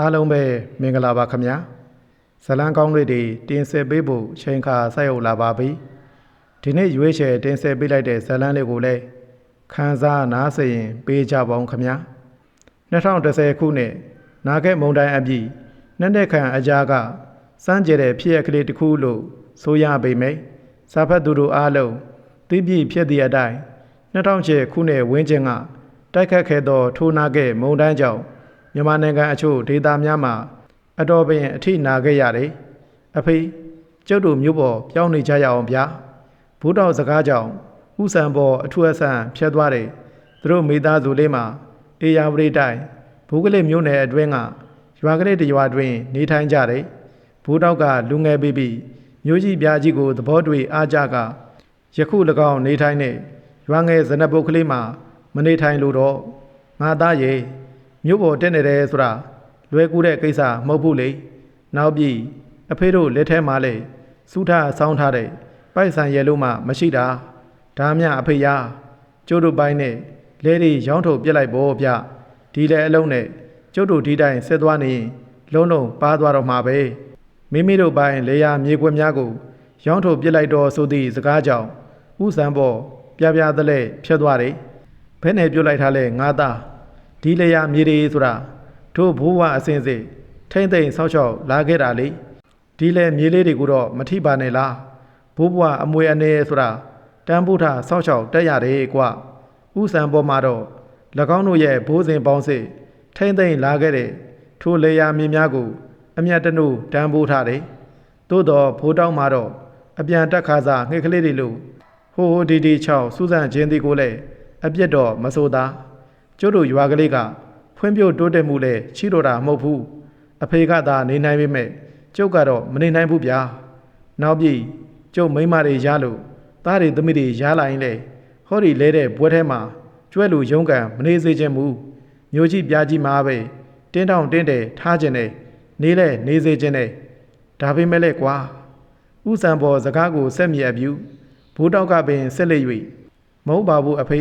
အားလုံးပဲမင်္ဂလာပါခင်ဗျာဇလံကောင်းလေးတွေတင်ဆက်ပေးဖို့ချိန်ခါဆက်ရောက်လာပါပြီဒီနေ့ရွေးချယ်တင်ဆက်ပေးလိုက်တဲ့ဇလံလေးကိုလည်းခန်းစားနားဆင်ရင်ပေးကြပါအောင်ခင်ဗျာ2010ခုနှစ်နာဂက်မုံတိုင်းအပြည်နှစ်နှစ်ခန့်အကြာကစမ်းကြဲတဲ့ဖြစ်ရကလေးတစ်ခုလို့ဆိုရပေမယ့်စာဖတ်သူတို့အားလုံးသိပြည့်ဖြစ်သည့်အတိုင်း2006ခုနှစ်ဝင်းကျင်ကတိုက်ခတ်ခဲ့သောထိုးနာခဲ့မုံတိုင်းကြောင့် မြန်မာနိုင်ငံအချို့ဒေသများမှာအတော်ပင်အထိနာခဲ့ရတယ်။အဖေကျုပ်တို့မျိုးပေါ်ပြောင်းနေကြရအောင်ဗျာ။ဘုတော်စကားကြောင့်ဥဆန်ပေါ်အထူးအဆန်ဖြတ်သွားတယ်။သူတို့မိသားစုလေးမှာအေယာဝတီတိုင်းဘုကလေးမျိုးနယ်အတွင်းကရွာကလေးတစ်ရွာတွင် နေထိုင်ကြတယ်။ဘုတော်ကလူငယ်ပြီးပြီးမျိုးကြီးပြားကြီးကိုသဘောတွေ့အားကြကယခု၎င်းနေထိုင်တဲ့ရွာငယ်ဇနပုတ်ကလေးမှာမနေထိုင်လို့တော့ငါသားရဲ့ မြို့ပေါ်တက်နေတယ်ဆိုတာလွယ်ကူတဲ့ကိစ္စမဟုတ်ဘူးလေနောက်ပြီးအဖေတို့လက်ထဲမှာလေစူးထားဆောင်းထားတဲ့ပိုက်ဆံရဲလို့မှမရှိတာဒါမှအဖေရကျုပ်တို့ပိုင်းနဲ့လဲတွေရောင်းထုတ်ပြစ်လိုက်ဖို့ဗျဒီလေအလုံးနဲ့ကျုပ်တို့ဒီတိုင်းဆက်သွားနေရင်လုံးလုံးပါသွားတော့မှာပဲမိမိတို့ပိုင်းလေယာမြေကွက်များကို ရောင်းထုတ်ပြစ်လိုက်တော့ဆိုသည့်စကားကြောင့်ဥစံပေါ်ပြပြသလဲဖြတ်သွားတယ်ဘယ်နဲ့ပြုတ်လိုက်ထားလဲငါသား ဒီလေယာမြေတွေဆိုတာတို့ဘိုးဘွားအစင်စစ်ထိမ့်သိမ့်ဆောက်ရှောက်လာခဲ့တာလေဒီလေမြေလေးတွေကိုတော့မထိပါနဲ့လားဘိုးဘွားအမွေအနေဆိုတာတန်ဖိုးထားဆောက်ရှောက်တက်ရတယ်ကွာဥဆံပေါ်မှာတော့၎င်းတို့ရဲ့ဘိုးစဉ်ပေါင်းစစ်ထိမ့်သိမ့်လာခဲ့တဲ့ထိုလေယာမြေများကို အမျက်တနုတန်ဖိုးထားတယ်သို့တော့ဘိုးတောင်းမှာတော့အပြန်တက်ခါစားငှက်ကလေးတွေလို့ဟိုဟိုဒီဒီ6စူးစမ်းခြင်းဒီကိုလည်းအပြစ်တော့မဆိုသား ကျုပ်တို့ရွာကလေးကဖွံ့ဖြိုးတိုးတက်မှုလဲချီတော်တာမဟုတ်ဘူးအဖေကသာနေနိုင်ပေမဲ့ကျုပ်ကတော့မနေနိုင်ဘူးဗျာနောက်ပြီးကျုပ်မိန်းမတွေရလို့သားတွေသမီးတွေရလာရင်လေဟောဒီလဲတဲ့ဘွဲထဲမှာကျွဲလူရုံးကန်မနေစေခြင်းမူမျိုးကြီးပြားကြီးမှာပဲတင်းတောင်တင်းတယ်ထားခြင်းနဲ့နေလဲနေစေခြင်းနဲ့ဒါပေမဲ့လေကွာဥစံပေါ်စကားကိုဆက်မြေအပြူဘိုးတောက်ကပင်ဆက်လက်၍မဟုတ်ပါဘူးအဖေ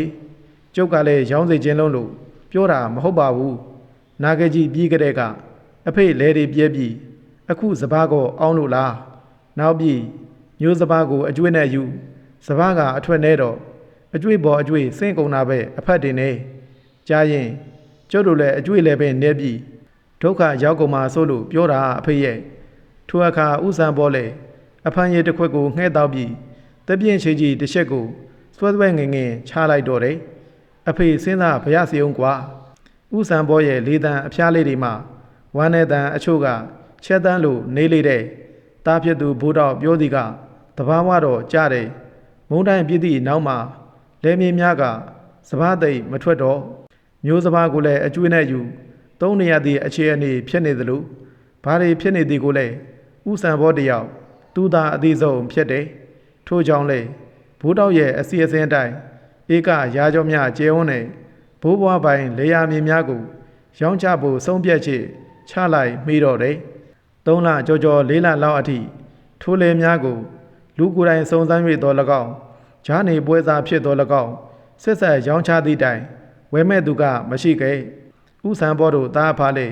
ကျုပ်ကလည်းရောင်းစေခြင်းလုံးလို့ပြောတာမဟုတ်ပါဘူးနာဂကြီးပြီးကြတဲ့ကအဖေလဲတွေပြဲပြီးအခုစပားကိုအောင်းလို့လားနောက်ပြီးမျိုးစပားကိုအကျွေးနဲ့ယူစပားကအထွက်နေတော့အကျွေးပေါ်အကျွေးစင့်ကုန်တာပဲအဖက်တင်နေကြားရင်ကျုပ်တို့လည်းအကျွေးလည်းပဲနေပြီးဒုက္ခရောက်ကုန်မှာဆိုလို့ပြောတာအဖေရဲ့ထိုအခါဥဆံပေါ်လေအဖန်ရည်တစ်ခွက်ကိုငှဲ့တောက်ပြီးတပြင်းချေကြီးတစ်ချက်ကိုစွဲစွဲငင်ငင်ချလိုက်တော့တယ် အဖေစဉ်းစားဘရစီအောင်ကွာဥဆံဘောရဲ့လေးတန်အဖျားလေးတွေမှာဝမ်းနဲ့တန်အချို့ကချက်တန်းလို့နေလေတဲ့တားဖြစ်သူဘိုးတော်ပြောသည်ကတဘာဝတော့ကြားတယ်မုံတိုင်းပြည့်သည့်နောက်မှာလဲမြေများကစပားသိပ်မထွက်တော့မျိုးစပားကိုလည်းအကျွေးနဲ့ယူသုံးနေရသည့်အခြေအနေဖြစ်နေသလိုဘာတွေဖြစ်နေသည်ကိုလည်းဥဆံဘောတယောက်သူသာအသေးဆုံးဖြစ်တယ်ထို့ကြောင့်လေဘိုးတော်ရဲ့အစီအစဉ်အတိုင်း ဧကရာကျော်များကျဲဝန်းတဲ့ဘိုးဘွားပိုင်လေယာမြေများကို ရောင်းချဖို့ဆုံးဖြတ်ချက်ချလိုက်မိတော့တယ်။သုံးလကြော်ကြော်လေးလလောက်အထိထိုးလေများကို လူကိုယ်တိုင်စုံစမ်း၍တော်၎င်းဂျာနေပွဲစားဖြစ်တော်၎င်းဆက်ဆက်ရောင်းချသည့်တိုင်ဝဲမဲ့သူကမရှိခဲ့ဥဆံဘောတို့တားဖားလေ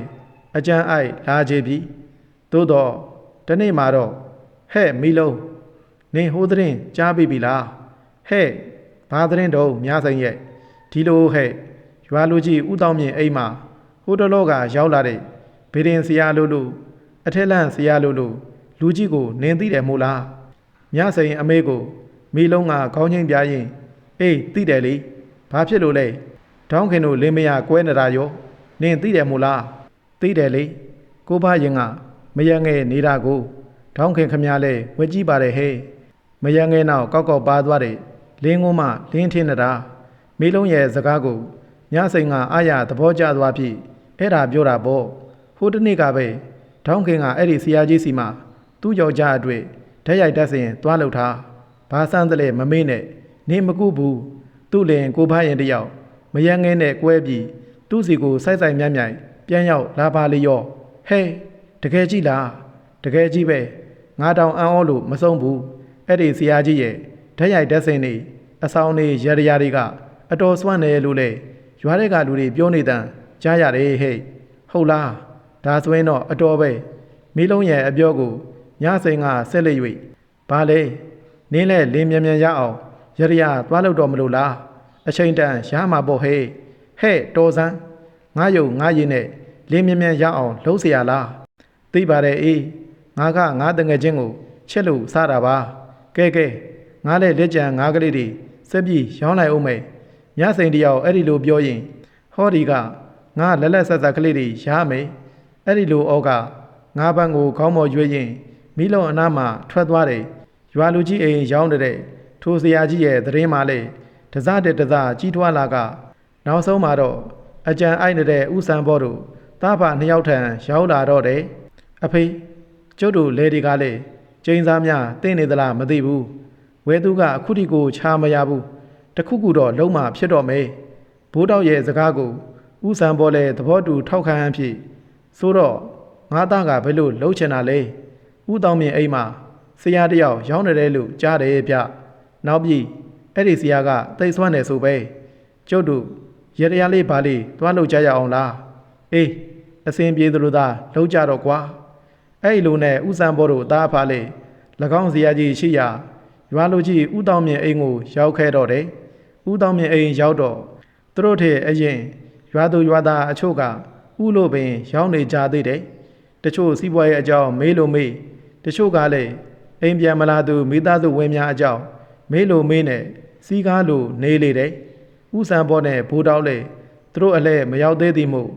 အကျန်းအိုက်လာကြပြီသို့တော့တနေ့မှာတော့ဟဲ့မီလုံးနင်ဟိုးတဲ့ကြားပြီပြီလားဟဲ့ ဘာသတင်းတော့များဆိုင်ရဲ့ဒီလိုဟဲ့ရွာလူကြီးဥတောင်းမြင့်အိမ်မှာဟိုတလောကရောက်လာတဲ့ဗေဒင်ဆရာလို့လို့အထက်လန့်ဆရာလို့လို့လူကြီးကိုနင်းသိတယ်မို့လားညဆိုင်အမေကိုမိလုံးကခေါင်းချင်းပြရင်အေးသိတယ်လေဘာဖြစ်လို့လဲတောင်းခင်တို့လင်းမရကွဲနေတာရောနင်းသိတယ်မို့လားသိတယ်လေကိုဘရင်ကမရငယ်နေတာကိုတောင်းခင်ခမရလဲဝက်ကြည့်ပါတယ်ဟဲ့မရငယ်နောက်ကောက်ကောက်ပါသွားတဲ့ လင်းကုန်းမှလင်းထင်းနေတာမိလုံးရဲ့စကားကိုညစိန်ကအာရသဘောကျသွားပြီအဲ့ဒါပြောတာပေါ့ဟိုတနေ့ကပဲထောင်းခင်ကအဲ့ဒီဆရာကြီးစီမှာသူ့ယောက်ျားအတွေ့ဓာတ်ရိုက်တက်စင်သွားလှုပ်ထားဘာစမ်းတလဲမမေ့နဲ့နေမကုဘူးသူ့လင်ကိုဖားရင်တယောက်မယန်းငဲနဲ့ကွဲပြီးသူ့စီကိုစိုက်စိုက်မြိုင်မြိုင်ပြန်ရောက်လာပါလေရောဟဲတကယ်ကြည့်လားတကယ်ကြည့်ပဲငါတောင်အံ့ဩလို့မဆုံးဘူးအဲ့ဒီဆရာကြီးရဲ့ဓာတ်ရိုက်တက်စင်နေ အဆောင်နေရရရာတွေကအတော်စွန့်နေလို့လေရွာတဲ့ကလူတွေပြောနေတန်ကြားရတယ်ဟဲ့ဟုတ်လား ဒါဆိုရင်တော့အတော်ပဲမီးလုံးရဲ့အပြောကိုညစိန်ကဆက်လက်၍ဘာလဲနင်းလဲလင်းမြန်မြန်ရအောင်ရရသွားလို့တော့မလို့လားအချိန်တန်ရမှာပေါ့ဟဲ့ဟဲ့တော်စမ်းငါယုံငါရင်နဲ့လင်းမြန်မြန်ရအောင်လှုပ်เสียရလားသိပါတယ်အေးငါကငါတငယ်ချင်းကိုချက်လို့စားတာပါကဲကဲငါလည်းလက်ကြံငါကလေးတွေ စက်ပြီးရောင်းလိုက်အောင်မယ်ညစိန်တယောက်အဲ့ဒီလိုပြောရင်ဟောဒီကငါလက်လက်ဆက်ဆက်ကလေးတွေရမယ်အဲ့ဒီလိုဩကငါးပန်းကိုခေါင်းပေါ်ရွေးရင်မိလုံးအနားမှာထွက်သွားတယ်ရွာလူကြီးအိမ်ရောင်းတဲ့ထိုဆရာကြီးရဲ့သတင်းမှလေတစတဲ့တစကြီးထွားလာကနောက်ဆုံးမှာတော့အကြံအိုက်နေတဲ့ဥဆန်ဘောတို့တားဖာနှစ်ယောက်ထံရောက်လာတော့တယ်အဖေကျုပ်တို့လေဒီကလည်းကျင်းစားများတင့်နေသလားမသိဘူး ဝဲသူကအခုထိကိုချာမရဘူးတခုခုတော့လုံးမဖြစ်တော့မေဘိုးတော်ရဲ့စကားကိုဥဆန်ဘောလည်းသဘောတူထောက်ခံအဖြစ်ဆိုတော့ငါသားကဘယ်လိုလှုပ်ချင်တာလဲဥတောင်းမြင်အိမ်မှာဆရာတယောက်ရောင်းနေတယ်လို့ကြားတယ်ဗျနောက်ပြီးအဲ့ဒီဆရာကတိတ်ဆွမ်းနေဆိုပဲကျုပ်တို့ရတရားလေးပါလေးသွားလို့ကြရအောင်လားအေးအစင်ပြေသလိုသာလှုပ်ကြတော့ကွာအဲ့ဒီလိုနဲ့ဥစံဘောတို့သားဖားလေး၎င်းဆရာကြီးရှိရာ ရွာလူကြီးဥတောင်းမြင်အိမ်ကိုရောက်ခဲ့တော့တယ်ဥတောင်းမြင်အိမ်ရောက်တော့သူတို့ထည့်အရင်ရွာသူရွာသားအချို့ကဥလို့ပင်ရောက်နေကြသေးတယ်တချို့စီးပွားရေးအကြောင်းမေးလို့မေးတချို့ကလည်းအိမ်ပြန်မလာသူမိသားစုဝင်များအကြောင်းမေးလို့မေးနဲ့စီးကားလို့နေလေတယ်ဥဆန်ဘောနဲ့ဘိုးတောက်လေသူတို့အလဲမရောက်သေးသည်မို့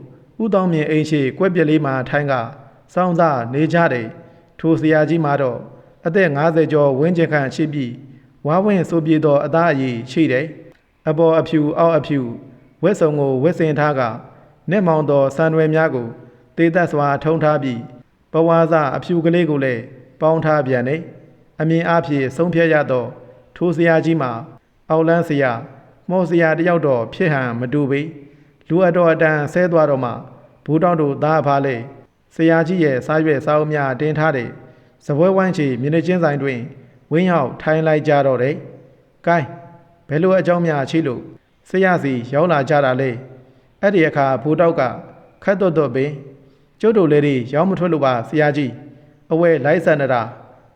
ဥတောင်းမြင်အိမ်ရှိကွက်ပြက်လေးမှာထိုင်းကစောင်းစားနေကြတယ်ထိုဆရာကြီးမှာတော့ အသက်50ကျော်ဝင်းကျင်ခန့်ရှိပြီးဝါဝင်ဆိုပြေသောအသားအရည်ရှိတယ်အပေါ်အဖြူအောက်အဖြူဝက်စုံကိုဝက်စင်ထားကနက်မောင်သောစံရွယ်များကိုတေသက်စွာထုံထားပြီးပဝါစအဖြူကလေးကိုလည်းပေါင်းထားပြန်တယ်အမြင်အဖြစ်ဆုံးဖြတ်ရသော ထိုဆရာကြီးမှာအောက်လန်းဆရာမော်ဆရာတယောက်တော့ဖြစ်ဟန်မတူပေလူအတော်အတန်ဆဲသွားတော့မှဘူးတောင်းတို့သားအဖားလေဆရာကြီးရဲ့စားရွက်စားအုပ်များတင်ထားတဲ့ စပွဲဝိုင်းချီမြင်းနှချင်းဆိုင်တွင်ဝင်းရောက်ထိုင်လိုက်ကြတော့တယ်။ကဲဘယ်လိုအကြောင်းများချိလို့ဆရာစီရောက်လာကြတာလဲ။အဲ့ဒီအခါဘူးတောက်ကခတ်တော့တော့ပင်ကျုပ်တို့လေးတွေရောက်မထွက်လို့ပါဆရာကြီးအဝဲလိုက်ဆန်နေတာ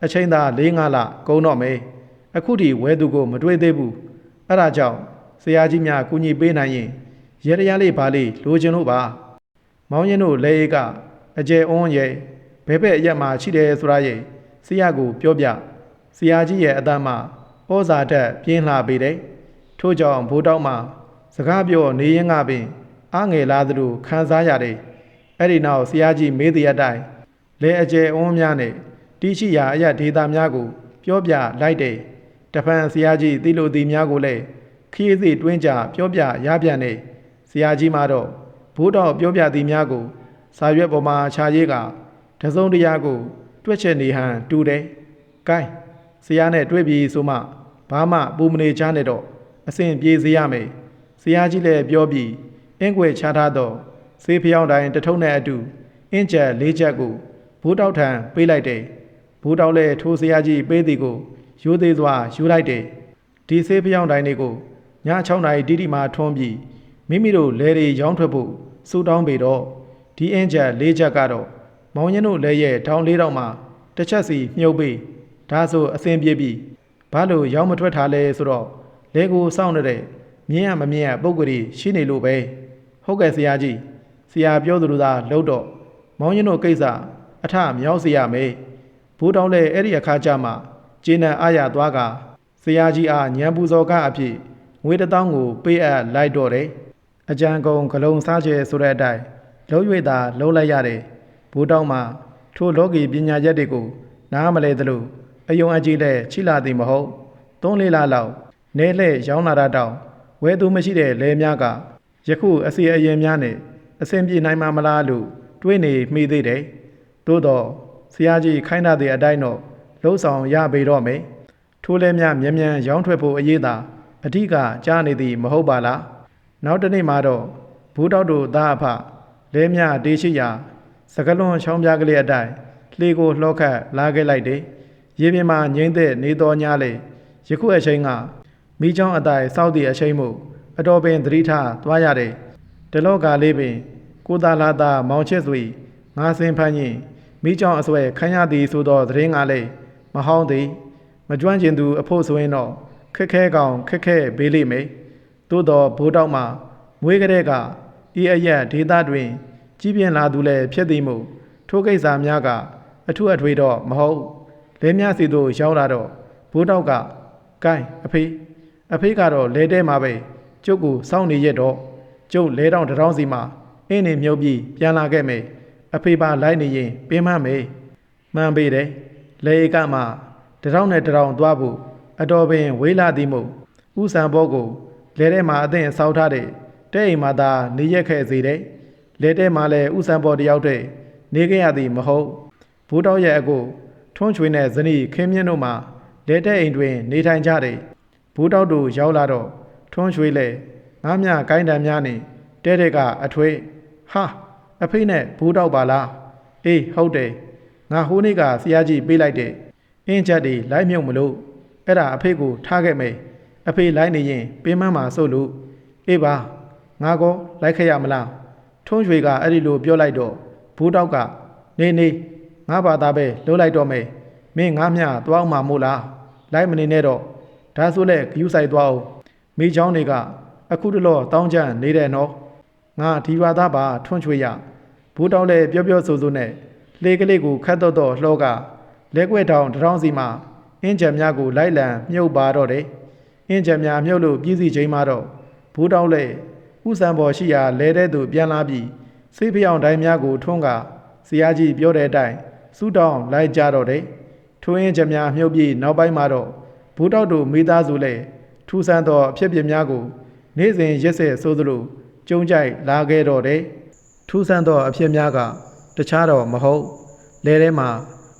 အချိန်သာ၄၅လကုန်တော့မယ်အခုထိဝဲသူကိုမတွေ့သေးဘူးအဲ့ဒါကြောင့်ဆရာကြီးများကူညီပေးနိုင်ရင်ရဲရရလေးပါလေးလိုချင်လို့ပါမောင်ရင်တို့လဲရိတ်ကအကျယ်အွန်းရဲ့ ဘဲဘဲ့အရက်မှာရှိတယ်ဆိုတာရဲ့ဆရာကိုပြောပြဆရာကြီးရဲ့အတမ်းမှာဩဇာတက်ပြင်းလှပေးတယ်ထို့ကြောင့်ဘိုးတောက်မှာစကားပြောနေရင်ကပင်အားငယ်လာသလိုခံစားရတယ်အဲ့ဒီနောက်ဆရာကြီးမေးတဲ့အတိုင်းလဲအကျယ်အွန်းများနဲ့တိရှိရာအရက်ဒေတာများကို ပြောပြလိုက်တယ်တဖန်ဆရာကြီးသိလို့သည်များကိုလည်းခရီးစီတွင်းကြပြောပြရပြန်နေဆရာကြီးမှတော့ဘိုးတော်ပြောပြသည်များကိုစာရွက်ပေါ်မှာခြာရေးက တစုံတရာကို တွက်ချက်နေဟန်တူတယ်။ကဲဆရာနဲ့တွေ့ပြီဆိုမှဘာမှပူမနေချနဲ့တော့အစဉ်ပြေးစေရမယ်။ဆရာကြီးလည်းပြောပြီးအင်းွယ်ချထားတော့ဆေးဖျောင်းတိုင်းတထုံးနဲ့အတူအင်းချက်လေးချက်ကိုဘိုးတောက်ထံပေးလိုက်တယ်။ဘိုးတောက်လည်းထိုးဆရာကြီးပေးသည်ကိုရိုးသေးစွာယူလိုက်တယ်။ဒီဆေးဖျောင်းတိုင်းလေးကိုည6နာရီတိတိမှာထွန်းပြီးမိမိတို့လဲတွေရောင်းထွက်ဖို့စူတောင်းပေတော့ဒီအင်းချက်လေးချက်ကတော့ မောင်ရင်တို့လဲရဲ့ထောင်လေးတော့မှတစ်ချက်စီမြုပ်ပြီးဒါဆိုအစင်ပြေပြီးဘာလို့ရောင်းမထွက်ထားလဲဆိုတော့လဲကိုစောင့်နေတဲ့မြင်းရမမြင်းရပုံကိုယ်ကြီးရှိနေလို့ပဲဟုတ်ကဲ့ဆရာကြီးဆရာပြောသလိုသာလှုပ်တော့မောင်ရင်တို့ကိစ္စအထမြောက်စေရမယ်ဘိုးတောင်းလဲအဲ့ဒီအခါကျမှကျေနပ်အားရသွားကဆရာကြီးအားညံပူဇော်ကအဖြစ်ငွေတစ်သောင်းကိုပေးအပ်လိုက်တော့တယ်အကြံကုန်ဂလုံးစားကျဲဆိုတဲ့အတိုင်းလုံး၍သာလုံးလိုက်ရတယ် ဘိုးတောင်းမှာထိုလောကီပညာရက်တွေကိုနားမလဲသလိုအယုံအကြည်လဲချိလာသည်မဟုတ်သုံးလေးလလောက်နဲလှဲ့ရောင်းလာတာတောင်ဝဲသူမရှိတဲ့လဲများကယခုအစီအရင်များနဲ့အဆင်ပြေနိုင်မှာမလားလို့တွေးနေမိသေးတယ်သို့တော့ဆရာကြီးခိုင်းတာတဲ့အတိုင်းတော့လှုပ်ဆောင်ရပေတော့မယ်ထိုးလဲများမြန်မြန်ရောင်းထွက်ဖို့အရေးသာအဓိကကြားနေသည်မဟုတ်ပါလားနောက်တစ်နေ့မှာတော့ဘူးတောက်တို့သားအဖလဲမြတေးရှိရာ စကလွန်ချောင်းပြားကလေးအတိုင်းလှေကိုလှော့ခတ်လာခဲ့လိုက်တယ်ရေပြင်မှာငိမ့်တဲ့နေတော်ညာလေယခုအချိန်ကမိချောင်းအတိုင်းစောက်သည့်အချိန်မို့အတော်ပင်သတိထားသွားရတယ်တလောကလေးပင် ကိုသာလာသာမောင်ချစ်စွေငငါစင်ဖန်ရင်မိကြောင်အစွဲခမ်းရသည်ဆိုသောသတင်းကလည်းမဟောင်းသည်မကျွမ်းကျင်သူအဖို့ဆိုရင်တော့ခက်ခဲကောင်ခက်ခဲဘေးလိမ့်မယ်သို့တော်ဘိုးတောက်မှမွေးကလေးကဤအရက်ဒေသတွင် ကြီးပြင်းလာသူလည်းဖြစ်သည်မို့ထိုကိစ္စများကအထုအထွေတော့မဟုတ်လဲမြစီတို့ရောက်လာတော့ဘိုးတောက်ကကိုင်းအဖေအဖေကတော့လဲတဲမှာပဲကျုပ်ကိုစောင့်နေရတော့ကျုပ်လဲတောင်တစ်တောင်းစီမှာအင်းနေမြုပ်ပြီးပြန်လာခဲ့မယ်အဖေပါလိုက်နေရင်ပင်မမယ်မှန်ပေတယ်လေကမှတထောင်နဲ့တထောင်သွားဖို့အတော်ပင်ဝေးလာသည်မို့ဥဆံဘောကိုလဲထဲမှာအသင့်ဆောက်ထားတဲ့တဲ့အိမ်မှာသာနေရက်ခဲ့စေတယ် လဲထဲမှာလည်းဥဆံဘောတယောက်တည်းနေခဲ့ရသည်မဟုတ်ဘိုးတော်ရဲ့အကိုထွန်းချွေနဲ့ဇနီးခင်းမြင့်တို့မှလဲတဲ့အိမ်တွင် နေထိုင်ကြတယ်ဘိုးတော်တို့ရောက်လာတော့ထွန်းချွေလဲငားမြကိုင်းတံများနဲ့တဲ့တဲ့ကအထွေးဟာအဖေနဲ့ဘိုးတော်ပါလားအေးဟုတ်တယ်ငါဟိုးနေ့ကဆရာကြီးပေးလိုက်တဲ့အင်းချက်တွေလိုက်မြုပ်မလို့အဲ့ဒါအဖေကိုထားခဲ့မယ်အဖေလိုက်နေရင်ပင်မမှာစို့လို့အေးပါငါကောလိုက်ခဲ့ရမလား ထွန်းရွှေကအဲ့ဒီလိုပြောလိုက်တော့ဘူးတောက်ကနေနေငါဘာသာပဲလှုပ်လိုက်တော့မယ်မင်းငါမျှသွားအောင်မမို့လားလိုက်မနေနဲ့တော့ဒါဆိုလဲဂယူးဆိုင်သွားအောင်မိချောင်းတွေကအခုတလောတောင်းကြနေတယ်နော်ငါဒီဝါသားပါထွန်းချွေရဘူးတောက်လဲပြောပြောဆိုဆိုနဲ့လေကလေးကိုခတ်တော့တော့လှောကလဲကွက်တောင်တထောင်းစီမှာအင်းကြံများကိုလိုက်လံမြုပ်ပါတော့တယ်အင်းကြံများမြုပ်လို့ပြည်စီချိန်မှာတော့ဘူးတောက်လဲ ဥစံပေါ်ရှိရာလဲတဲ့သူပြန်လာပြီးစိတ်ပြောင်တိုင်းများကိုထွန်းကဆရာကြီးပြောတဲ့အတိုင်းစူတောင်းလိုက်ကြတော့တယ်ထိုးရင်ကြများမြုပ်ပြီးနောက်ပိုင်းမှာတော့ဘူးတောက်တို့မိသားစုလဲထူဆန်းသောအဖြစ်အပျက်များကို နေ့စဉ်ရက်ဆက်ဆိုသလိုကြုံကြိုက်လာခဲ့တော့တယ်ထူဆန်းသောအဖြစ်များကတခြားတော့မဟုတ်လဲထဲမှာ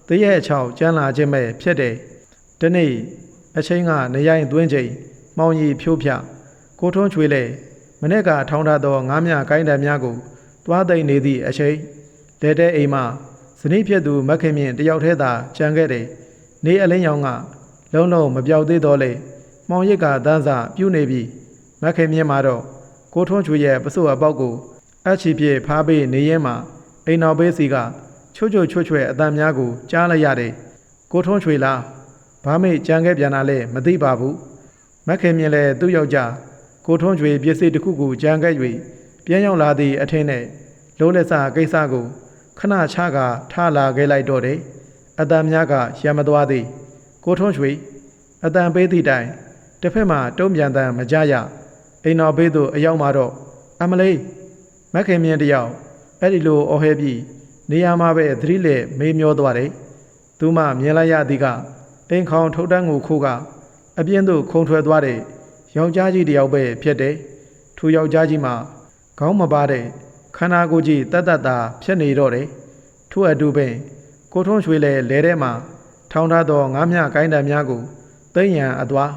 တရက်အချောက်ကျန်းလာခြင်းပဲဖြစ်တယ်ဒီနေ့အချိန်ကနေရိုင်းသွင်းချိန်မောင်ကြီးဖြိုးဖြကိုထွန်းချွေလဲ မနေ့ကထောင်းထားသောငားမြကိုင်းတံများကိုသွားသိမ့်နေသည့်အချိန်လက်တဲ့အိမ်မှဇနီးဖြစ်သူမခင်မြင့်တယောက်တည်းသာကြံခဲ့တယ်နေအလင်းရောင်ကလုံးလုံးမပြောက်သေးတော့လေမောင်ရစ်ကတန်းစာပြုတ်နေပြီမခင်မြင့်မှာတော့ကိုထွန်းချွေရဲ့ပစုအပေါက်ကိုအချီပြည့်ဖားပေးနေရဲမှာအိမ်တော်ဘေးစီကချွတ်ချွတ်ချွတ်ချွဲအတန်များကိုကြားလိုက်ရတယ်ကိုထွန်းချွေလားဘာမေ့ကြံခဲ့ပြန်လာလဲမသိပါဘူးမခင်မြင့်လည်းသူ့ယောက်ျား ကိုထွန်းချွေပစ္စည်းတစ်ခုကိုကြံခဲ့၍ပြန်ရောက်လာသည့်အထင်းနဲ့လုံးလက်စာကိစ္စကိုခဏချကထားလာခဲ့လိုက်တော့တယ်အတန်များကရံမသွားသည်ကိုထွန်းချွေအတန်ပေးသည့်တိုင်တစ်ဖက်မှာတုံးပြန်တန်မကြရအိမ်တော်ဘေးသို့အရောက်မှာတော့အမလေးမခင်မြင့်တယောက်အဲ့ဒီလိုအော်ဟဲပြီးနေရာမှာပဲသတိလက်မေးမျောသွားတယ်သူမှမြင်လိုက်ရသည်ကအိမ်ခေါင်ထုတ်တန်းကိုခိုးကအပြင်းသို့ခုံထွက်သွားတဲ့ ယောက်ျားကြီးတယောက်ပဲဖြစ်တယ်ထိုယောက်ျားကြီးမှာခေါင်းမပါတဲ့ခန္ဓာကိုယ်ကြီးတတ်တတ်တာဖြစ်နေတော့တယ်ထို့အတူပင်ကိုထွန်းရွှေလဲလဲထဲမှာထောင်းထားသောငားမြကိုင်းတံများကိုသိမ့်ရန်အသွား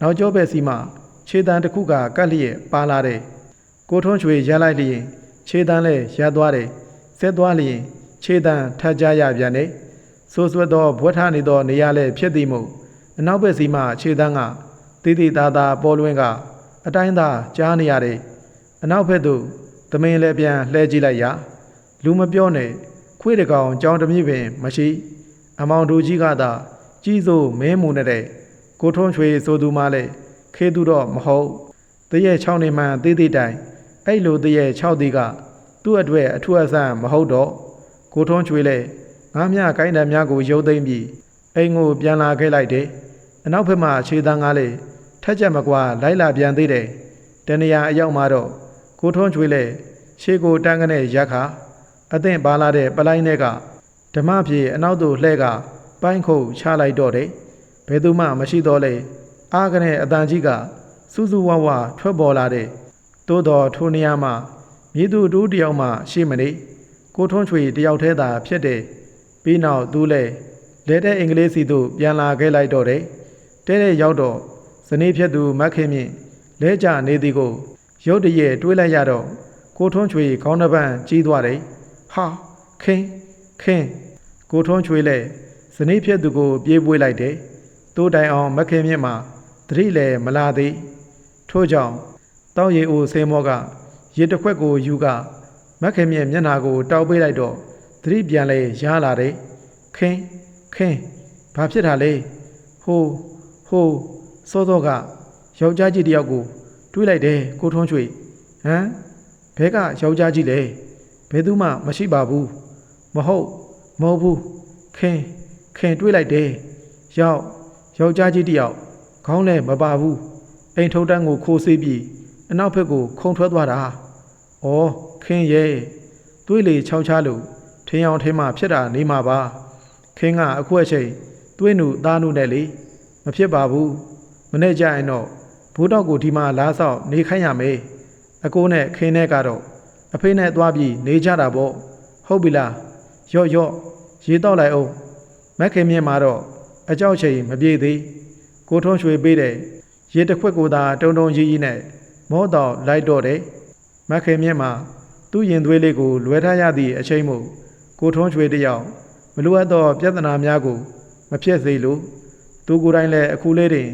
နောက်ကျောဘက်စီမှခြေတံတစ်ခုကကတ်လျက်ပါလာတယ်ကိုထွန်းရွှေရလိုက်လျင်ခြေတံလဲရသွားတယ်ဆက်သွားလျင်ခြေတံထပ်ကြရပြန်တယ်ဆိုးဆွတ်သောဘွက်ထနေသောနေရာလဲဖြစ်သည်မို့အနောက်ဘက်စီမှခြေတံက တိတိသားသားပေါ်လွင်ကအတိုင်းသာကြားနေရတယ်အနောက်ဘက်သို့သမင်းလည်းပြန်လှဲကြည့်လိုက်ရလူမပြောနဲ့ခွေးတကောင်ကြောင်တမြင့်ပင်မရှိ အမောင်တို့ကြီးကသာကြီးစိုးမင်းမူနေတဲ့ကိုထွန်းချွေဆိုသူမှလည်းခေသူတော့မဟုတ်တရဲ့6နေမှန်သေးသေးတိုင်အဲ့လိုတရဲ့6သေးကသူ့အတွက်အထူးအဆန်းမဟုတ်တော့ကိုထွန်းချွေလဲငားမြကိုင်းတံများကိုရုပ်သိမ်းပြီးအိမ်ကိုပြန်လာခဲ့လိုက်တယ်အနောက်ဘက်မှခြေသားငါးလေးထ က်ချက်မကွာလိုက်လာပြန်သေးတယ်တနေရာအရောက်မှာတော့ကိုထွန်းချွေလဲရှေးကိုတန်းကနေရက်ခါအသင့်ပါလာတဲ့ပလိုင်းတွေကဓမ္မပြေအနောက်သို့လှဲကပိုင်းခုတ်ချလိုက်တော့တယ်ဘယ်သူမှမရှိတော့လေအားကနေအတန်ကြီးကစူးစူးဝဝထွက်ပေါ်လာတဲ့သို့တော်ထိုနေရာမှာမြေသူတူးတယောက်မှရှိမနေကိုထွန်းချွေတယောက်တည်းသာဖြစ်တယ်ပြီးနောက်သူလဲလဲတဲ့အင်္ဂလိပ်စီသို့ပြန်လာခဲ့လိုက်တော့တယ်တဲတဲ့ရောက်တော့ ဇနီးဖြစ်သူမက်ခင်မြင့်လဲကြနေသည်ကိုရုတ်တရက်တွေးလိုက်ရတော့ကိုထွန်းချွေခေါင်းတစ်ပန်းကြီးသွားတယ်ဟာခင်းခင်းကိုထွန်းချွေလဲဇနီးဖြစ်သူကိုပြေးပွေးလိုက်တယ်တိုးတိုင်အောင်မခင်မြင့်မှာသတိလည်းမလာသေးထို့ကြောင့်တောက်ရီအိုဆေးမောကရေတစ်ခွက်ကိုယူကမခင်မြင့်မျက်နာကို တောက်ပေးလိုက်တော့တိပြန်လဲရလာတယ်ခင်းခင်းဘာဖြစ်တာလဲဟိုးဟိုး စောစောကယောက်ျားကြီးတစ်ယောက်ကိုတွေးလိုက်တယ်ကိုထွန်းချွေဟမ်ဘဲကယောက်ျားကြီးလဲဘယ်သူမှမရှိပါဘူးမဟုတ်မဟုတ်ဘူးခင်ခင်တွေးလိုက်တယ်ယောက်ယောက်ျားကြီးတစ်ယောက်ခေါင်းလည်းမပါဘူးအိမ်ထုံတန်းကိုခိုးဆေးပြီးအနောက်ဘက်ကိုခုံထွက်သွားတာဩခင်ရဲ့တွေးလေချောင်းချလို့ထင်းအောင်ထင်းမှဖြစ်တာနေမှာပါခင်ကအခုအချိန်တွေးနုသားနုနဲ့လေမဖြစ်ပါဘူး မနေ့ကျရင်တော့ဘိုးတော့ကိုဒီမှာလားဆောက်နေခိုင်းရမယ်အကိုနဲ့ခင်းနဲ့ကတော့အဖေနဲ့သွားပြီးနေကြတာပေါ့ဟုတ်ပြီလားရော့ရော့ရေတော့လိုက်အောင်မက်ခင်မြင့်မှာတော့အကြောက်ချိန်မပြေသေးကိုထုံးရွှေပေးတဲ့ရေတစ်ခွက်ကိုသာတုံတုံကြီးကြီးနဲ့မောတော့လိုက်တော့တယ်မက်ခင်မြင့်မှာသူ့ရင်သွေးလေးကိုလွဲထားရသည့်အချိန်မို့ကိုထုံးရွှေတယောက်မလိုအပ်သောပြဿနာများကို မဖြစ်စေလို့သူကိုယ်တိုင်လည်းအခုလေးတင်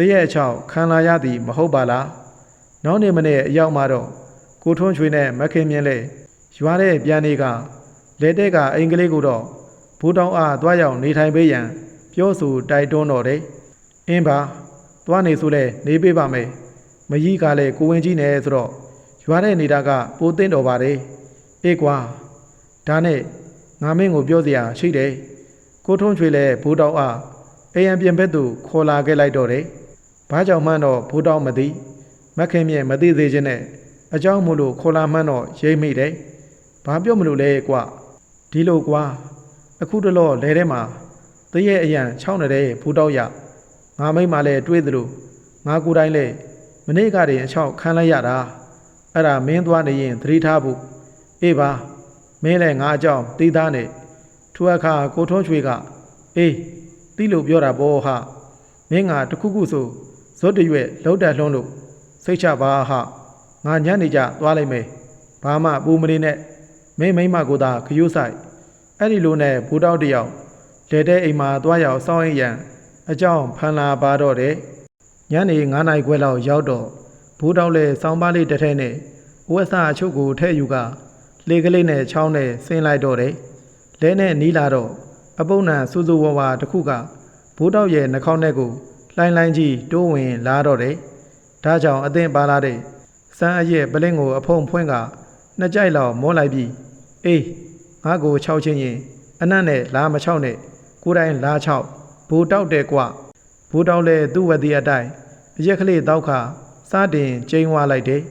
တရက်အချောက်ခံလာရသည် မဟုတ်ပါလားနောက်နေ့မနေ့အရောက်မှာတော့ကိုထွန်းချွေနဲ့မခင်မြင့်လဲရွာတဲ့ပြန်နေကလက်တဲ့ကအင်္ဂလိပ်ကိုတော့ဘူတောင်းအားတွားရောက်နေထိုင်ပေးရန် ပြောဆိုတိုက်တွန်းတော်တယ်အင်းပါတွားနေဆိုလဲနေပေးပါမယ်မကြီးကလည်းကိုဝင်ကြီးနေဆိုတော့ရွာတဲ့နေတာကပိုသိမ့်တော်ပါတယ်အေးကွာဒါနဲ့ငါမင်းကိုပြောစရာရှိတယ်ကိုထွန်းချွေလဲဘူတောင်းအားအေးရန်ပြင်ဘက်သို့ခေါ်လာခဲ့လိုက်တော့တယ် ဘာကြောင့်မှန်းတော့ဘူးတောင်းမသိမခင်မြဲမသိသေးခြင်းနဲ့အကြောင်းမို့လို့ခေါ်လာမှန်းတော့ရိမ့်မိတယ်ဘာပြောမလို့လဲကွာဒီလိုကွာအခုတလောလဲထဲမှာတရဲ့အရန်ချောင်းနေတဲ့ဘူးတောက်ရငါမိတ်မှလည်းတွေးသလိုငါကိုယ်တိုင်လည်းမနေ့ကတည်းကအချောက်ခံလိုက်ရတာအဲ့ဒါမင်းသွားနေရင်သတိထားဖို့အေးပါမင်းလည်းငါအကြောင်းသိသားနဲ့ထူအခါကိုထုံးချွေကအေးသိလို့ပြောတာပေါ့ဟာမင်းငါတခုခုဆို ဇွတ်တရွက်လောက်တက်လှုံးလို့စိတ်ချပါဟာငါညနေကြသွားလိုက်မယ်ဘာမှပူမနေနဲ့မင်းမိမကိုသာခရုဆိုင်အဲ့ဒီလိုနဲ့ဘူတောက်တယောက်လေတဲ့အိမ်မှာသွားရောက်စောင်းအိမ်ရန်အကြောင်းဖန်လာပါတော့တယ်ညနေ9နာရီခွဲလောက်ရောက်တော့ဘူတောက်လည်းစောင်းပါးလေးတစ်ထဲနဲ့ဝက်စာအချုပ်ကိုထည့်ယူကလေကလေးနဲ့ချောင်းနဲ့ဆင်းလိုက်တော့တယ်လဲနဲ့နီးလာတော့အပုပ်နံစူးစူဝါဝါတစ်ခုကဘူတောက်ရဲ့နှာခေါင်းထဲကို လှိုင်းလှိုင်းကြီးတိုးဝင်လာတော့တယ်ဒါကြောင့်အသင်ပါလာတဲ့စမ်းအရဲ့ပလင်းကိုအဖုံဖွင့်ကနှစ်ကြိုက်လောက်မောလိုက်ပြီးအေးငါကိုခြောက်ချင်းရင်အနတ်နဲ့လာမခြောက်နဲ့ကိုယ်တိုင်လာခြောက်ဘူတောက်တယ်ကွဘူတောက်လဲသူ့ဝတိအတိုင်းအရက်ကလေးတောက်ခါစတင်ကျိန်းဝါလိုက်တယ်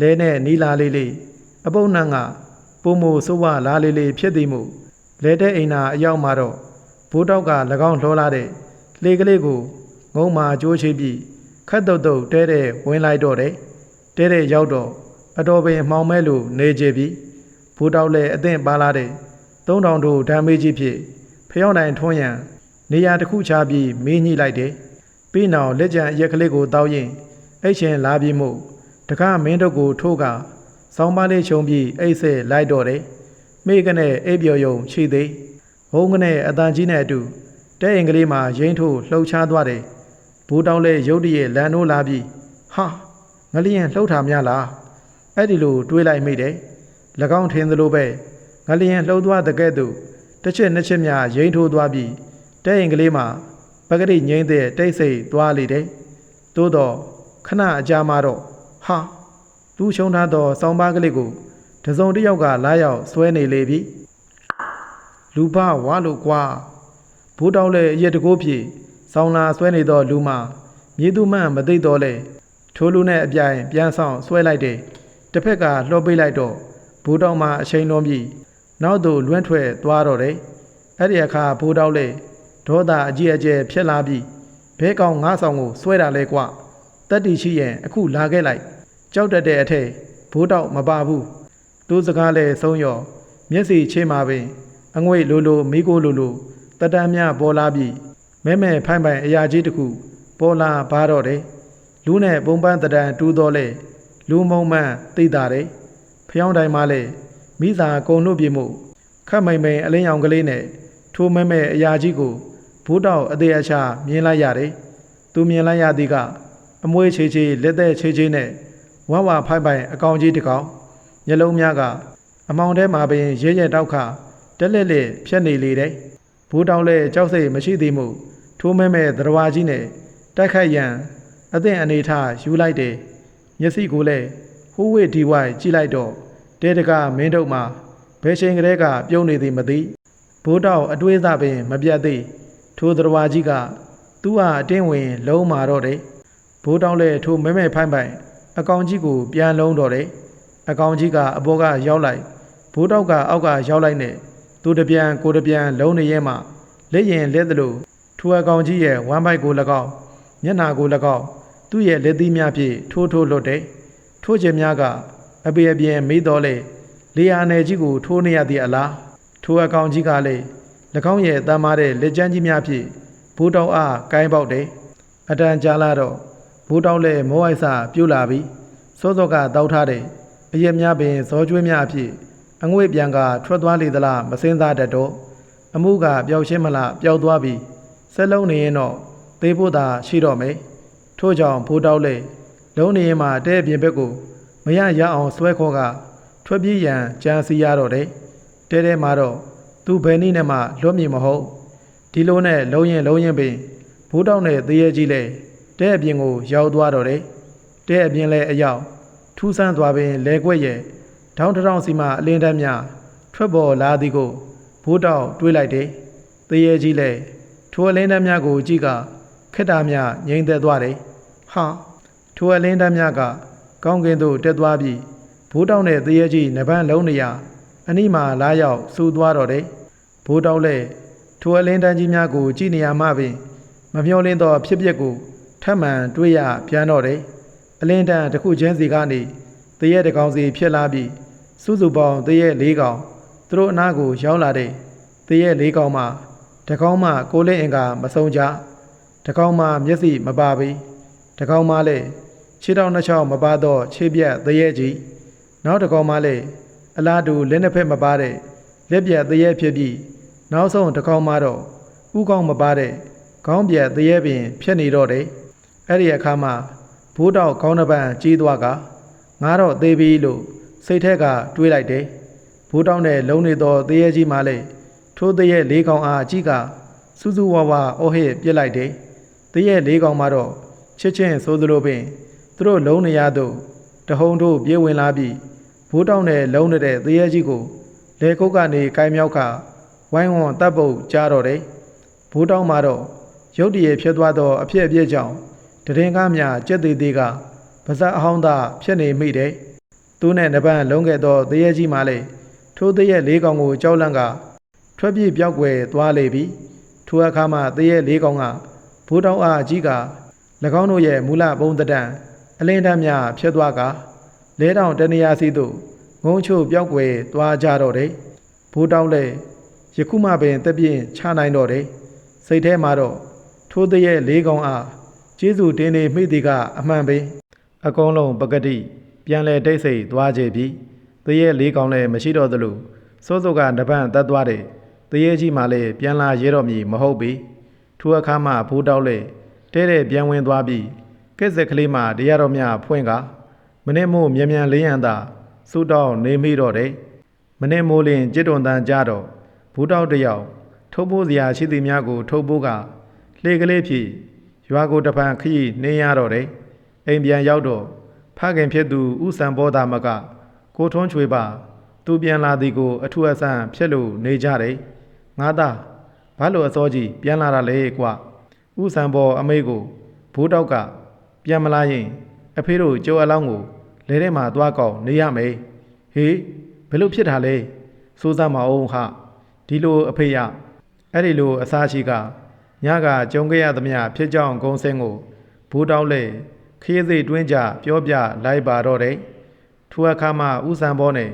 လဲနဲ့နီလာလေးလေးအပုပ်နှံကပုံမိုစိုးဝလာလေးလေးဖြစ်သည်မှုလဲတဲ့အိမ်နာအရောက်မှာတော့ဘူတောက်က၎င်းလှောလာတဲ့လေကလေးကို ငုံမာကြိုးချိပြီးခတ်တုတ်တုတ်တဲတဲ့ဝင်လိုက်တော့တယ်တဲတဲ့ရောက်တော့အတော်ပင်မှောင်မဲလို့နေကြပြီဘူတောက်လည်းအသင့်ပါလာတဲ့သုံးတောင်တို့ဓာမေးကြီးဖြစ်ဖျောင်းတိုင်ထွန်းရန်နေရာတစ်ခုချပြီးမင်းညှိလိုက်တယ်ပြီးနောက်လက်ကျန်အရက်ကလေးကိုတောက်ရင်အိတ်ရှင်လာပြီးမှုတကားမင်းတို့ကိုထိုးကစောင်းပါလေးခြုံပြီးအိတ်ဆဲလိုက်တော့တယ်မိကနဲ့အိပ်ပျော်ယုံခြိသေးဘုံကနဲ့အတန်ကြီးနဲ့အတူတဲ့အိမ်ကလေးမှာရင်းထိုးလှုပ်ရှားသွားတယ် ဘူတောင်းလဲရုတ်တရက်လန်နိုးလာပြီးဟာငလျင်လှုပ်ထားများလားအဲ့ဒီလိုတွေးလိုက်မိတယ်၎င်းထင်သလိုပဲငလျင်လှုပ်သွားတဲ့ကဲ့သို့တစ်ချက်နှစ်ချက်များရိမ့်ထိုးသွားပြီးတဲ့ရင်ကလေးမှာပကတိငိမ့်တဲ့တိတ်ဆိတ်သွားလေတယ်သို့တော့ခဏအကြာမှာတော့ဟာသူ့ချုံထားသောစောင်းပါးကလေးကိုတစုံတစ်ယောက်ကလာရောက်ဆွဲနေလေပြီလူပဝါလို့ကွာဘိုးတောက်လည်းအရက်တကိုးဖြင့် ဆောင်းလာဆွဲနေသောလူမှမြေသူမှန်မသိတော့လေထိုးလူနဲ့အပြိုင်ပြန်ဆောင်ဆွဲလိုက်တယ်တစ်ဖက်ကလှောပေးလိုက်တော့ဘိုးတောက်မှအချိန်လုံးပြီးနောက်သို့လွန့်ထွက်သွားတော့တယ်အဲ့ဒီအခါဘိုးတောက်လေဒေါသအကြီးအကျယ်ဖြစ်လာပြီးဘဲကောင်ငါးဆောင်ကိုဆွဲတာလဲကွတက်တီရှိရင်အခုလာခဲ့လိုက်ကြောက်တတ်တဲ့အထက်ဘိုးတောက်မပါဘူးသူစကားလဲဆုံးရောမျက်စိချေးမှာပင်အငွေ့လိုလိုမိကိုလိုလိုတတန်းများပေါ်လာပြီး မဲမဲဖိုင်ပိုင်အရာကြီးတစ်ခုပေါ်လာပါတော့တယ်လူနဲ့ပုံပန်းတတန်းတူးတော့လေလူမုံမှန်သိတာတယ်ဖျောင်းတိုင်းမှလည်းမိစာကုံနှုတ်ပြေမှုခတ်မိန်မိန်အလင်းရောင်ကလေးနဲ့ထိုးမဲမဲအရာကြီးကိုဘိုးတောက်အသေးအချာမြင်လိုက်ရတယ်သူမြင်လိုက်ရသည်ကအမွေးချေချေလက်သက်ချေချေနဲ့ဝဝဖိုင်ပိုင်အကောင်ကြီးတစ်ကောင်မျက်လုံးများကအမောင်ထဲမှာပင်ရဲရဲတောက်ခတက်လက်လက်ဖြတ်နေလေတယ်ဘိုးတောင်းလည်းကြောက်စိတ်မရှိသေးမှု ထိုးမဲမဲသရဝါကြီးနဲ့တိုက်ခိုက်ရန်အသင့်အနေထားယူလိုက်တယ်မျက်စိကိုလည်းဟိုးဝေဒီဝိုင်ကြည့်လိုက်တော့တဲတကမင်းတို့မှာဘယ်ချိန်ကလေးကပြုံးနေသည်မသိဘိုးတောက်အတွေးစားပင်မပြတ်သေးထိုသရဝါကြီးကသူ့ဟာအတင်းဝင် လုံးမာတော့တယ်ဘိုးတောက်လည်းထိုမဲမဲဖိုင်းဖိုင်အကောင်ကြီးကိုပြန်လုံးတော့တယ်အကောင်ကြီးကအပေါ်ကရောက်လိုက်ဘိုးတောက်ကအောက်ကရောက်လိုက်နဲ့သူတပြန်ကိုတပြန်လုံးနေရဲမှလက်ရင်လက်သလို ထိုအကောင်ကြီးရဲ့ဝမ်းပိုက်ကို၎င်းမျက်နာကို၎င်းသူ့ရဲ့လက်သီးများဖြင့်ထိုးထိုးလွတ်တယ်ထိုးခြင်းများကအပေအပြင်းမေးတော်လေလေယာနယ်ကြီးကိုထိုးနေရသည့်အလားထိုအကောင်ကြီးကလည်း၎င်းရဲ့တမ်းမာတဲ့လက်ကျန်းကြီးများဖြင့်ဘိုးတောက်အားကိုင်းပေါက်တယ်အတန်ကြာလာတော့ဘိုးတောက်လည်းမောအိုက်စာပြုတ်လာပြီးစောစောကတောက်ထားတဲ့အရက်များပင်ဇောကျွေးများအဖြစ်အငွေ့ပြန်ကထွက်သွားလေသလားမစင်းသားတတ်တော့အမှုကပျောက်ရှင်းမလားပျောက်သွားပြီး ဆက်လုံးနေရင်တော့သေးဖို့သာရှိတော့မယ်ထို့ကြောင့်ဘိုးတောက်လည်းလုံးနေရင်မှတဲ့ပြင်ဘက်ကိုမရရအောင်ဆွဲခေါ်ကထွက်ပြေးရန်ကြံစီရတော့တယ်တဲတဲမှာတော့သူဘယ်နည်းနဲ့မှလွတ်မြေမဟုတ်ဒီလိုနဲ့လုံးရင်လုံးရင်ပင်ဘိုးတောက်နဲ့သေးရဲကြီးလဲတဲ့အပြင်ကိုရောက်သွားတော့တယ်တဲ့အပြင်လဲအရောက်ထူးဆန်းသွားပင်လဲကွက်ရဲ့ထောင်းထောင်းစီမှအလင်းတန်းများထွက်ပေါ်လာသည်ကိုဘိုးတောက်တွေးလိုက်တယ်သေးရဲကြီးလဲ ထိုအလင်းတန်းများကိုကြည့်ကခက်တာများငြိမ်သက်သွားတယ်ဟာထိုအလင်းတန်းများကကောင်းကင်သို့တက်သွားပြီးဘိုးတောက်နဲ့သေးရဲကြီးနဗန်းလုံးနေရအနိမာလာရောက်စူသွားတော့တယ်ဘိုးတောက်လဲထိုအလင်းတန်းကြီးများကိုကြည့်နေရမှပင်မမျောလင်းသောဖြစ်ပျက်ကိုထပ်မံတွေးရပြန်တော့တယ်အလင်းတန်းတစ်ခုချင်းစီကနေတရက်တစ်ကောင်စီဖြစ်လာပြီးစုစုပေါင်းတရက်၄ကောင်သူတို့အနားကိုရောက်လာတဲ့တရက်၄ကောင်မှ တစ်ကောင်မှကိုလင်းအင်ကမဆုံးကြတစ်ကောင်မှမျက်စိမပါဘူးတစ်ကောင်မှလည်းခြေထောက်နှစ်ချောင်းမပါတော့ခြေပြက်တရက်ကြီးနောက်တစ်ကောင်မှလည်းအလားတူလက်နှစ်ဖက်မပါတဲ့လက်ပြက်တရက်ဖြစ်ပြီးနောက်ဆုံးတစ်ကောင်မှတော့ဥကောင်းမပါတဲ့ခေါင်းပြက်တရက်ပင်ဖြစ်နေတော့တယ်အဲ့ဒီအခါမှာဘိုးတောက်ခေါင်းတစ်ပန်းကြီးသွားကငါတော့သေးပြီလို့စိတ်ထက်ကတွေးလိုက်တယ်ဘိုးတောက်နဲ့လုံးနေသောတရက်ကြီးမှလည်း ထိုးတရက်လေးကောင်အားအကြီးကစူးစူးဝါဝါအိုးဟစ်ပြစ်လိုက်တယ်တရက်လေးကောင်မှတော့ချစ်ချင်းဆိုသလိုပင်သူတို့လုံးနေရသို့တဟုန်တို့ပြေးဝင်လာပြီးဘိုးတောက်နဲ့လုံးနေတဲ့တရက်ကြီးကိုလေကုတ်ကနေကိုင်းမြောက်ကဝိုင်းဝန်းတပ်ပုတ်ကြားတော့တယ်ဘိုးတောက်မှတော့ရုတ်တရက်ဖြစ်သွားသောအဖြစ်အပျက်ကြောင့်တရင်ကားများကြက်သေးသေးကပါဇက်အဟောင်းသားဖြစ်နေမိတယ်သူနဲ့နပန်းလုံးခဲ့သောတရက်ကြီးမှလည်းထိုတရက်လေးကောင်ကိုကြောက်လန့်က ထွက်ပြေးပြောက်ွယ်သွားလေပြီထိုအခါမှတရက်လေးကောင်ကဘိုးတောက်အားအကြီးက၎င်းတို့ရဲ့မူလဘုံတံအလင်းတန်းများဖြစ်သွားကလဲတောင်တနေရာစီသို့ငုံချို့ပြောက်ွယ်သွားကြတော့တယ်ဘိုးတောက်လည်းယခုမှပင်တပြင်းချနိုင်တော့တယ်စိတ်ထဲမှာတော့ထိုတရက်လေးကောင်အားကျေးဇူးတင်နေမိသည်ကအမှန်ပဲအကုန်လုံးပကတိပြန်လဲတိတ်ဆိတ်သွားကြပြီတရက်လေးကောင်လည်းမရှိတော့သလိုစိုးစုကတပန့်တတ်သွားတယ် တရက်ကြီးမှလည်းပြန်လာရဲတော့မည်မဟုတ်ပြီထိုအခါမှဘိုးတောက်လေတဲတဲ့ပြန်ဝင်သွားပြီးကက်ဆက်ကလေးမှတရားတော်များဖွင့်ကမနေ့မို့မြန်မြန်လေးရန်သာစူတောင်းနေမိတော့တယ်မနေ့မိုးလင်းကြစ်တွန်တန်ကြတော့ဘူးတောက်တယောက်ထုတ်ဖို့စရာရှိသည်များကို ထုတ်ဖို့ကလှေကလေးဖြင့်ရွာကိုတပံခရီးနေရတော့တယ်အိမ်ပြန်ရောက်တော့ဖခင်ဖြစ်သူဥစံဘောသာမကကိုထွန်းချွေပါ သူပြန်လာသည်ကို အထူးအဆန်းဖြစ်လို့နေကြတယ် ငါသားဘာလို့အစောကြီးပြန်လာတာလဲကွာဥစံဘောအမေကိုဘိုးတောက်ကပြန်မလာရင် အဖေတို့ကြိုးအလောင်းကိုလဲထဲမှာသွားကောက်နေရမယ်ဟေးဘယ်လိုဖြစ်တာလဲစိုးစားမအောင်ဟာဒီလိုအဖေရအဲ့ဒီလိုအစားရှိကညကကြုံခဲ့ရသမျှဖြစ်ကြောင်းဂုံစင်းကိုဘိုးတောက်လေခရီးစိတ်တွင်းကြပြောပြလိုက်ပါတော့တယ်ထိုအခါမှာဥစံဘောနဲ့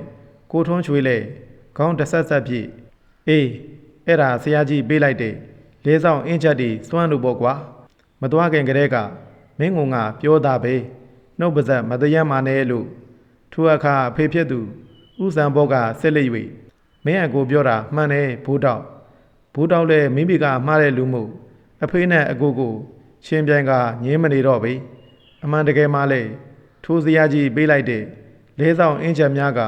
ကိုထွန်းချွေလေခေါင်းတဆက်ဆက်ဖြင့်အေး အဲ့ဒါဆရာကြီးပေးလိုက်တယ်လေးဆောင်အင်းချက်တီစွမ်းလို့ပေါ့ကွာမသွားခင်ကတည်းကမင်းငုံကပြောတာပဲနှုတ်ပါဇက်မတရမ်းမာနဲ့လို့ထိုအခါအဖေဖြစ်သူဥစံဘောကဆက်လက်၍မင်းအကိုပြောတာမှန်တယ်ဘိုးတောက်ဘိုးတောက်လည်းမိမိကမှားတဲ့လူမှုအဖေနဲ့အကိုကိုရှင်ပြိုင်ကငင်းမနေတော့ပြီအမှန်တကယ်မှလည်းထိုစရာကြီးပေးလိုက်တဲ့လဲဆောင်အင်းချက်များက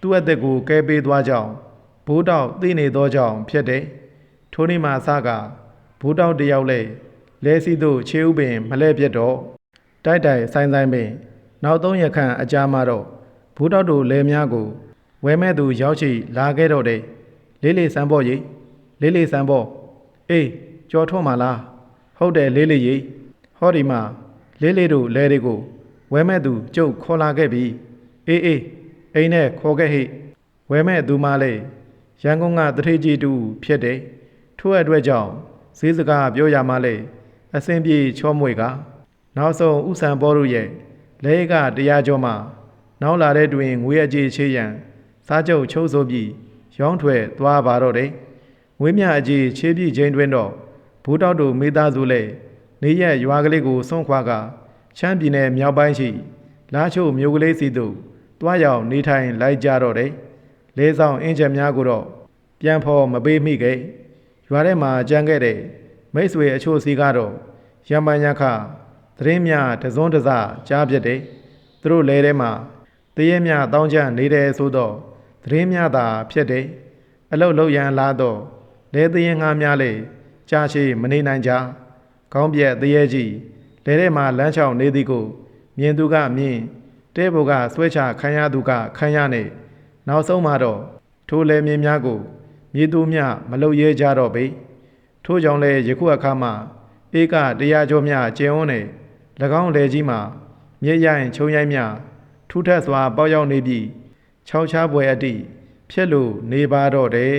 သူ့အသက်ကိုကဲပေးသွားကြောင်း ဘိုးတောက်သိနေသောကြောင့်ဖြစ်တယ်ထိုနေ့မှအစကဘိုးတောက်တစ်ယောက်လဲလဲစီသို့ခြေဥပင်မလဲပြတ်တော့တိုက်တိုင်ဆိုင်ဆိုင်ပင် နောက်သုံးရက်ခန့်အကြာမှတော့ဘိုးတောက်တို့လဲများကိုဝဲမဲ့သူရောက်ချီလာခဲ့တော့တယ်လေးလေးစမ်းပေါ့ရိလေးလေးစမ်းပေါ့အေးကြော်ထွန်းပါလားဟုတ်တယ်လေးလေးရိဟောဒီမှာလေးလေးတို့လဲတွေကိုဝဲမဲ့သူကျုပ်ခေါ်လာခဲ့ပြီအေးအေးအိမ်နဲ့ခေါ်ခဲ့ဟိဝဲမဲ့သူမလေး ရန်ကုန်ကတထေးကြီးတူဖြစ်တယ်ထို့အတွက်ကြောင့်ဈေးစကားပြောရမှလဲအစင်ပြေချောမွေကနောက်ဆုံးဥဆန်ပေါ်တို့ရဲ့လဲကတရားကျော်မှာနောက်လာတဲ့တွင်ငွေအကြေချေးရန်စားကြုပ်ချုပ်ဆိုပြီးရောင်းထွယ်သွားပါတော့တယ်ငွေမြအကြေချေးပြီးချိန်တွင်တော့ဘူတောက်တို့မိသားစုလဲနေရက်ရွာကလေးကိုဆုံးခွာကချမ်းပြည်နယ်မြောက်ပိုင်းရှိလားချို့မြို့ကလေးစီသို့တွားရောက်နေထိုင်လိုက်ကြတော့တယ် လဲဆောင်အင်းချက်များကိုတော့ပြန်ဖော်မပေးမိခဲ့ရွာထဲမှာကြမ်းခဲ့တဲ့မိတ်ဆွေအချို့စီကတော့ရမန်ညခသတင်းများတစွန်းတစကြားပြတ်တယ်သူတို့လဲထဲမှာတရဲမြတောင်းချနေတယ်ဆိုတော့သတင်းများသာဖြစ်တယ်အလုတ်လုတ်ရန်လာတော့လဲတရင်ငါးများလေကြားရှိမနေနိုင်ကြကောင်းပြက်တရဲကြီးလဲထဲမှာလမ်းချောင်းနေသည်ကိုမြင်သူကမြင်တဲဘုကဆွဲချခံရသူကခံရနေ နောက်ဆုံးမှာတော့ထိုလဲမြင်များကိုမြေသူမြမလုတ်ရဲကြတော့ပေထို့ကြောင့်လဲယခုအခါမှာဧကတရားကျော်မြကျင်းဝန်းနေ၎င်းလေကြီးမှာမြေရိုင်းချုံရိုင်းမြထူးထပ်စွာ ပေါရောက်နေပြီးခြောက်ခြားပွဲအတိဖြစ်လို့နေပါတော့တယ်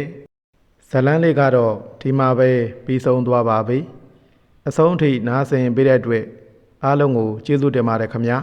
ဇလန်းလေးကတော့ဒီမှာပဲပြီးဆုံးသွားပါပြီအဆုံးထိနားဆင်ပေးတဲ့အတွက်အားလုံးကိုကျေးဇူးတင်ပါတယ်ခင်ဗျာ